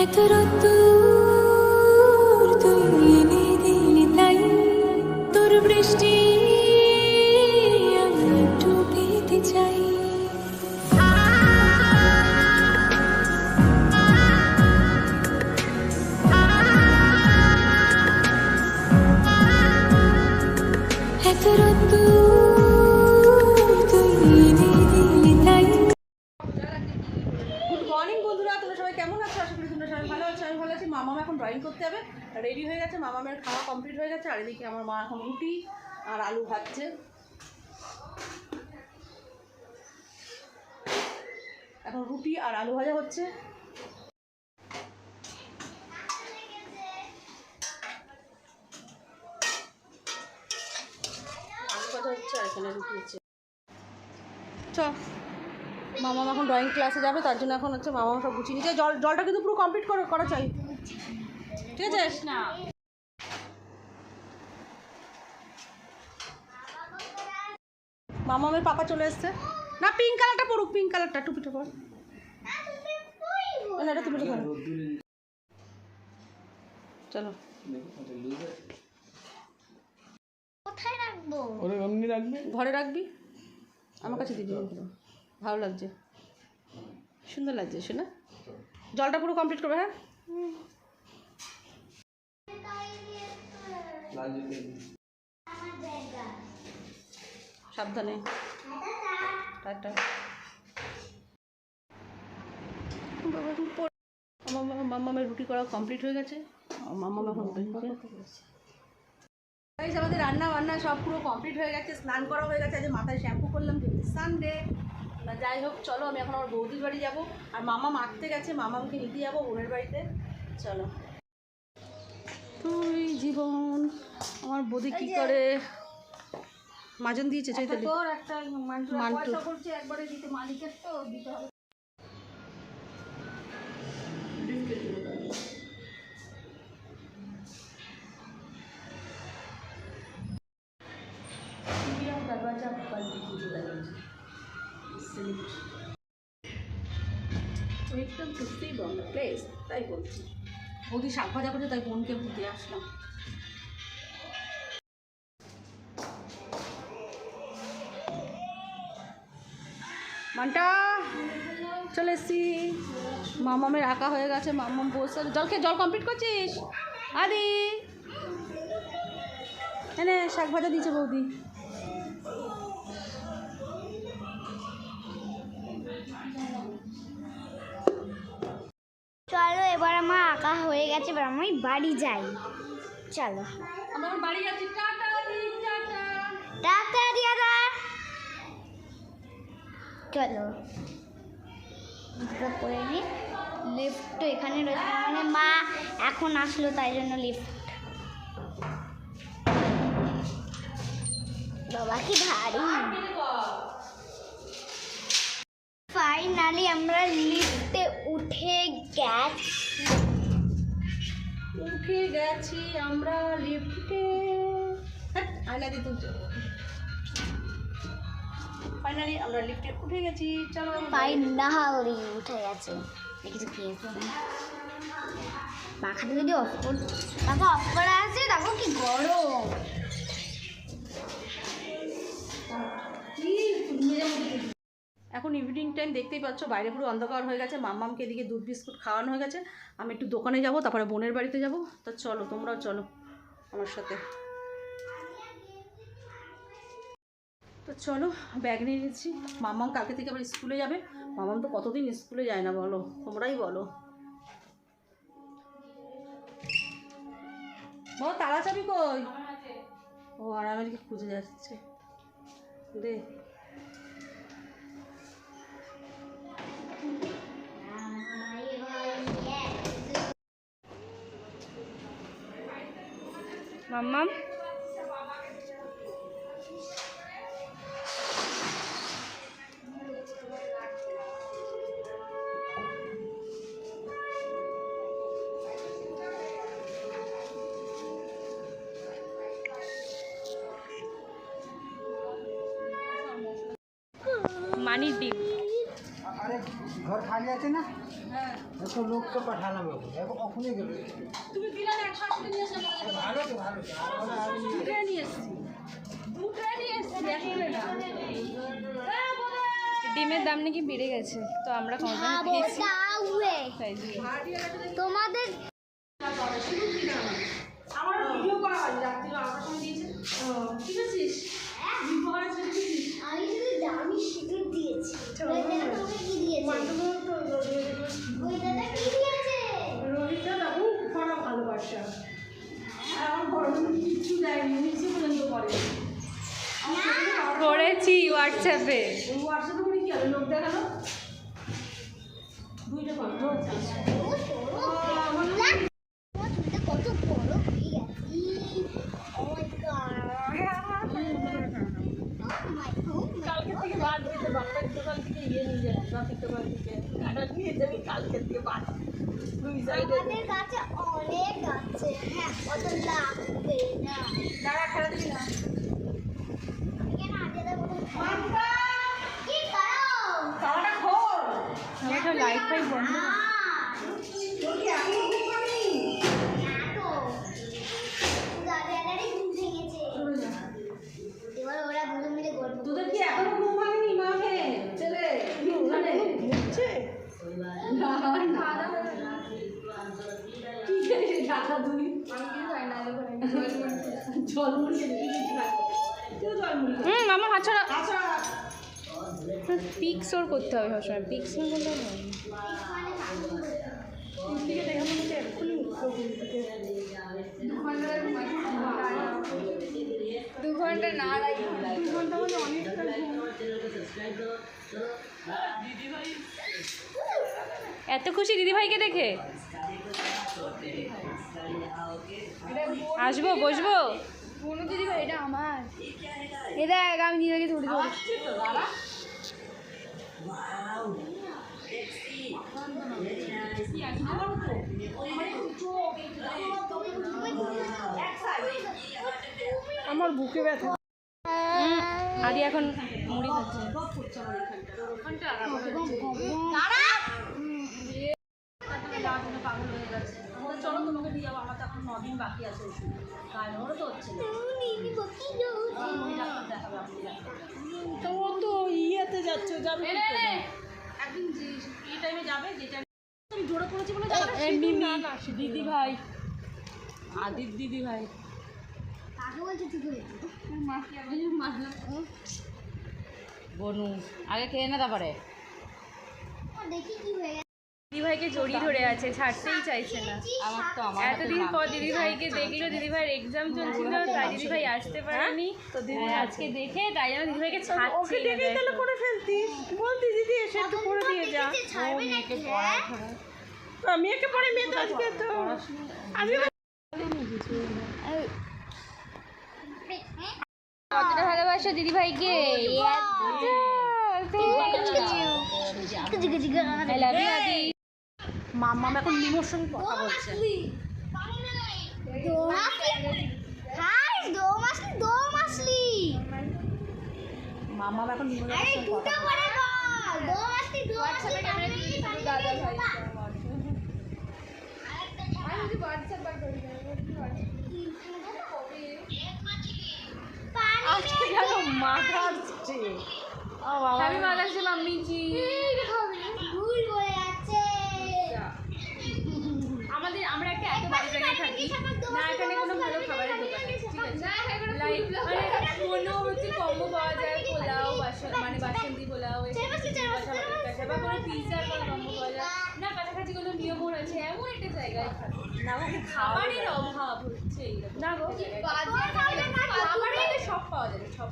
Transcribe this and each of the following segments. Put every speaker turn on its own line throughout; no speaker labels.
এত রোদ্দুর
আর এদিকে আমার মা এখন রুটি আর আলু ভাজছে। এখন রুটি আর আলু ভাজা হচ্ছে। আলু ভাজা হচ্ছে এখানে রুটি হচ্ছে। চ মামা এখন ড্রয়িং ক্লাসে যাবে, তার জন্য এখন হচ্ছে মামা সব গুছিয়ে নিচ্ছে। জল, জলটা কিন্তু পুরো কমপ্লিট করে, করা চাই। ঠিক আছে? না। মামামের পাপা চলে এসছে। না পিঙ্ক কালারটা পড়ুক পিঙ্ক কালারটা টুপিটা পর। না এটা টুপিটা পর। চলো।
কোথায় রাখব?
ওরে এমনি রাখবে?
ঘরে রাখবি? আমার কাছে দিবি। ভালো লাগছে। সুন্দর লাগছে শোনা? জলটা পুরো কমপ্লিট করবে হ্যাঁ? সাবধানে। টাটা। মাম্মামের রুটি করা কমপ্লিট হয়ে গেছে। মাম্মাম এখন আমাদের রান্না বান্না সব পুরো কমপ্লিট হয়ে গেছে স্নান করা হয়ে গেছে আজ মাথায় শ্যাম্পু করলাম যেহেতু সানডে যাই হোক চলো আমি এখন আমার বৌদির বাড়ি যাব। আর মামা মাখতে গেছে মামাকে নিতে যাব বোনের বাড়িতে। চলো। তুই জীবন আমার বৌদি কি করে? মাজন দিয়েছে চৈতালি।
তোর একটা মান্টু
মান্টু
করছে একবারে দিতে মালিকের তো দিতে হবে।
তাই বলছি। বৌদি শাক ভাজা করছে তাই বোনকে দিয়ে আসলাম। মানটা চলে এসছি। মামামের আঁকা হয়ে গেছে মামাম বসে জল খেয়ে জল কমপ্লিট করছিস? আদি। এনে শাক ভাজা দিয়েছে বৌদি।
চলো এবার আমার আঁকা হয়ে গেছে এবার আমি বাড়ি যাই। চলো।
আমরা এখন বাড়ি যাচ্ছি। টাটা দি টাটা।
টাটা দিয়াদা। চলো। লিফটটা করে নি। লিফট এখানে রয়েছে। মানে মা এখন আসলো, তাই জন্য লিফট বাবা কি ভারী। ফাইনালি আমরা লিফটে উঠে গেছি।
উঠে গেছি আমরা লিফটে আয়না দি তুলছে। ফাইনালি আমরা লিফটে উঠে গেছি। চলো
ফাইনালি উঠে গেছে। দেখেছি খেয়েছে পাখাটা যদি অফ কর। দেখো অফ করা আছে দেখো কি গরম।
এখন ইভিনিং টাইম দেখতেই পাচ্ছ বাইরে পুরো অন্ধকার হয়ে গেছে। মাম্মামকে এদিকে দুধ বিস্কুট খাওয়ানো হয়ে গেছে। আমি একটু দোকানে যাব তারপরে বোনের বাড়িতে যাব। তা চলো তোমরাও চলো আমার সাথে। তো চলো ব্যাগ নিয়ে নিচ্ছি। মাম্মাম কালকে থেকে আবার স্কুলে যাবে। মামাম তো কতদিন স্কুলে যায় না বলো? তোমরাই বলো। বলো তালা চাবি কই? ও, আর আমি এদিকে খুঁজে যাচ্ছে। দে। মাম্মাম মানির ডিম।
ডিমের দাম নাকি বেড়ে গেছে তো আমরা
তোমাদের
আমার ভিডিও করা হয় আমার সঙ্গে দিয়েছে।
হোয়াটসঅ্যাপে
হোয়াটসঅ্যাপে করে কি হবে লোক দেখাল দুইটা
কত হয়ে
কালকে থেকে বাদ দিতে বাপের দোকান থেকে ইয়ে নিয়ে যাবি বাপের দোকান থেকে কাটা নিয়ে যাবি কালকে থেকে বাদ দুই সাইডে
আমাদের কাছে অনেক আছে হ্যাঁ অত লাগবে না
দাঁড়া খেলা দিবি না
কেন আগে দেবো কি করো
তালাটা খোল
আমি তো লাইফ ফাই বন্ধ
তোর কি এখনও ঘুম পায়নি?
এবার ওরা দুজন
তোদের কি এখনও ঘুম ভাঙেনি মাকে ছেলে ওখানে ঘুমছে না জল
হুম আমার হাত ছাড়া। পিক্স ওর করতে হবে সবসময় পিক্স না করলে দু ঘণ্টা না। লাগে
দু ঘণ্টা মানে অনেকটা
এত খুশি দিদিভাইকে দেখে? আসব বসবো?
কোনো দিদি ভাই এটা আমার। এ দেখ আমি দিদিকে ধরে
তো আমার বুকে ব্যথা।
আদি এখন মুড়ি খাচ্ছে।
পাগল হয়ে গেছে চলো তোমাকে দিয়ে যাব আমার তো এখন নদিন বাকি আছে ওষুধ গায়ে তো হচ্ছে দেখাবো আপনি তো যাচ্ছে যাবে একদিন এই টাইমে যাবে যেটা আমি জোরে করেছি বলে যাবে
দিদি ভাই আদির দিদি ভাই।
কাকে বলছে তুই করে
বনু আগে খেয়ে না তারপরে।
দেখি কি হয়ে গেছে
দিদি জড়িয়ে ধরে আছে ছাড়তেই চাইছে না। এতদিন পর দিদি ভাইকে দেখল দিদি ভাইয়ের এক্সাম চলছিল তাই দিদি ভাই আসতে পারেনি। হ্যাঁ, আজকে দেখে তাই জন্য দিদি ভাইকে ছাড়ছে
তাহলে করে বলতি দিদি এসে একটু করে দিয়ে যা।
হ্যাঁ?
আমি একে পরে মেয়ে তো আজকে তো আমি
কতটা ভালোবাসো দিদি ভাইকে আই লাভ ইউ আদি
মাম্মা এখন লিমোর সঙ্গে কথা বলছে। মাম্মা এখন সঙ্গে কথা
আসলি
আজকে গেল মাথা আসছে। ও বাবা
happy Mother's Day mummy ji
ভুল বলে যাচ্ছে
আমাদের আমরা এত জায়গায় থাকি। না এখানে কোনো ভালো খাবারের দোকান ঠিক আছে? লাইক মানে কোনো হচ্ছে কম্বো পাওয়া যায় পোলাও বাসন মানে বাসন্তী পোলাও বা কোনো পিৎজার কোনো কম্বো পাওয়া যায়। না কাছাকাছি কোনো নিয়মন আছে এমন একটা জায়গায়
না আমাকে
খাবারের অভাব হচ্ছে না গো। খাবারের সব পাওয়া যাবে সব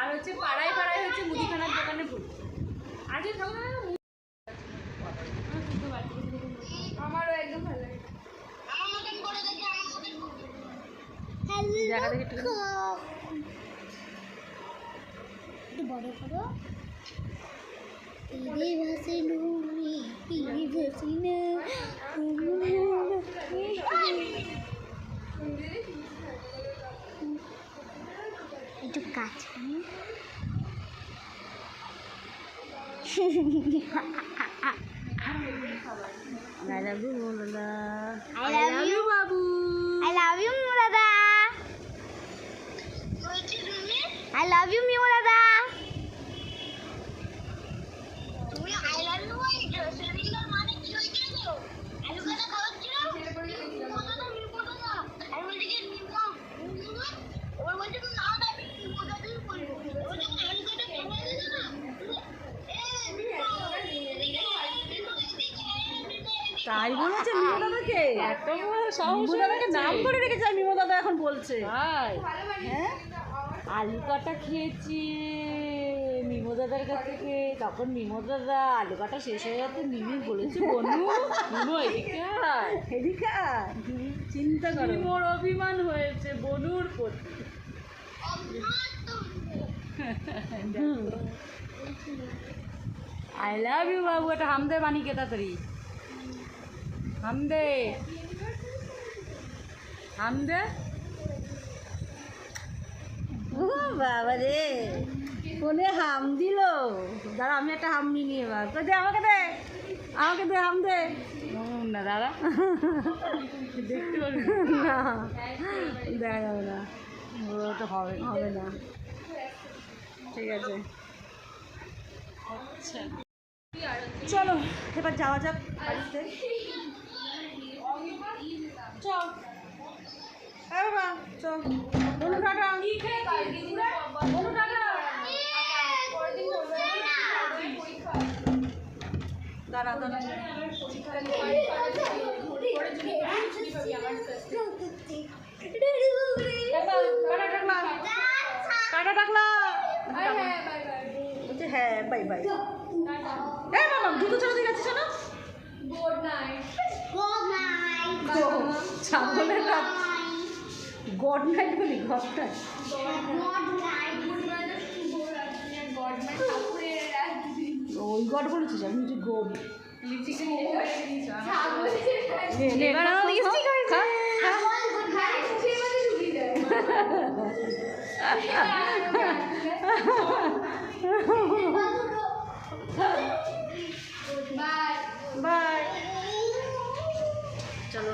আর হচ্ছে পাড়ায় পাড়ায় হচ্ছে মুদিখানার দোকানে ভর্তি। আর যদি থাকো না আমারও একদম ভালো লাগে
হ্যালো একটু বড় করো। তেরে ভাসে নুরি তেরে ভাসে না একটু
দাদা
I love you,
Babu
I love you, দাদা I love you, মিউ দাদা তুমি আই লাভ ইউ মানে মিউ কথা তুই
বলেছে মিমো দাদাকে
এত সাহস
দাদাকে নাম করে রেখেছে মিমো দাদা এখন বলছে।
ভাই
হ্যাঁ?
আলু কাটা খেয়েছি মিমো দাদার কাছ থেকে তখন মিমো দাদা আলু কাটা শেষ হয়ে যাচ্ছে মিমি বলেছে বনু মিমো এদিকে।
চিন্তা করো
মিমোর অভিমান হয়েছে বনুর প্রতি। আই লাভ ইউ বাবু এটা হামদে বানি কে তাড়াতাড়ি হামদে। হামদে?
ও বাবা রে। ফোনে হাম দিল। দাঁড়া আমি একটা হাম নিয়ে নিয়ে এবার। দে আমাকে দে। আমাকে দে হাম দে।
না দাদা
না। দেখা যাবে না।
ওটা হবে
হবে না। ঠিক আছে। চলো এবার যাওয়া যাক বাড়িতে। চল। বাবা চল বলু টাটা বলু টাটা। দাঁড়া দাঁড়া। কাটা ডাকলা। বলছে হ্যাঁ বাই বাই। হ্যাঁ মামা জুতো চলো ঠিক আছে চলো ছাগলের রাত। গড নাইট বলি গড নাইট ওই গড বলেছিস আমি যে গড। এবার আমার লিপস্টিক হয়েছে? বাই চলো।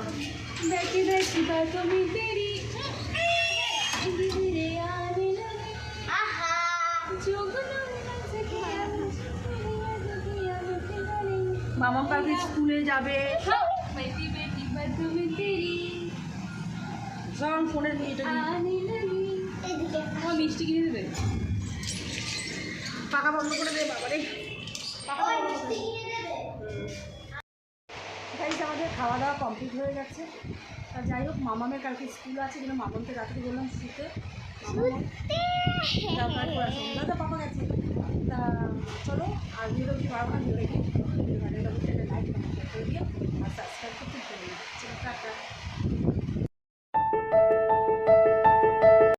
মামা পাখি স্কুলে যাবে। ফোনের এটা
মিষ্টি কিনে দেবে?
পাকা বন্ধ করে দে বাবারে। গাইজ আমাদের খাওয়া দাওয়া কমপ্লিট হয়ে গেছে। তা যাই হোক মামামের কালকে স্কুল আছে কিন্তু মামামকে রাত্রে বললাম শুতে। চলো আর ভিডিওটি ভালো লাগলে লাইক করে দিয়ে আর